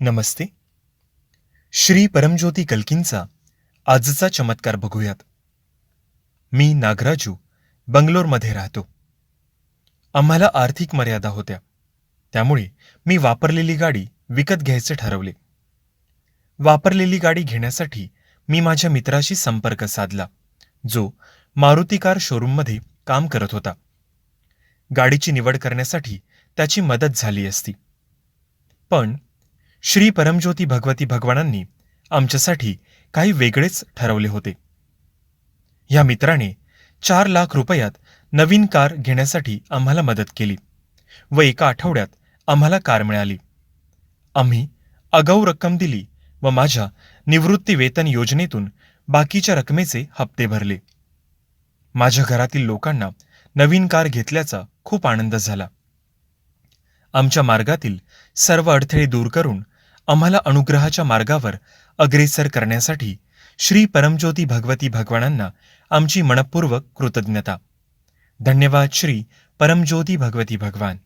नमस्ते. श्री परमज्योती कल्कींचा आजचा चमत्कार बघूयात. मी नागराजू बंगलोरमध्ये राहतो. आम्हाला आर्थिक मर्यादा होत्या. त्यामुळे मी वापरलेली गाडी विकत घ्यायचे ठरवले. वापरलेली गाडी घेण्यासाठी मी माझ्या मित्राशी संपर्क साधला जो मारुती कार शोरूममध्ये काम करत होता. गाडीची निवड करण्यासाठी त्याची मदत झाली असती. पण श्री परमज्योती भगवती भगवानांनी आमच्यासाठी काही वेगळेच ठरवले होते. या मित्राने चार लाख रुपयात नवीन कार घेण्यासाठी आम्हाला मदत केली व एका आठवड्यात आम्हाला कार मिळाली. आम्ही आगाऊ रक्कम दिली व माझ्या निवृत्ती वेतन योजनेतून बाकीच्या रकमेचे हप्ते भरले. माझ्या घरातील लोकांना नवीन कार घेतल्याचा खूप आनंद झाला. आमच्या मार्गातील सर्व अडथळे दूर करून आम्हाला अनुग्रहाच्या मार्गावर अग्रेसर करण्यासाठी श्री परमज्योती भगवती भगवानांना आमची मनपूर्वक कृतज्ञता. धन्यवाद श्री परमज्योती भगवती भगवान.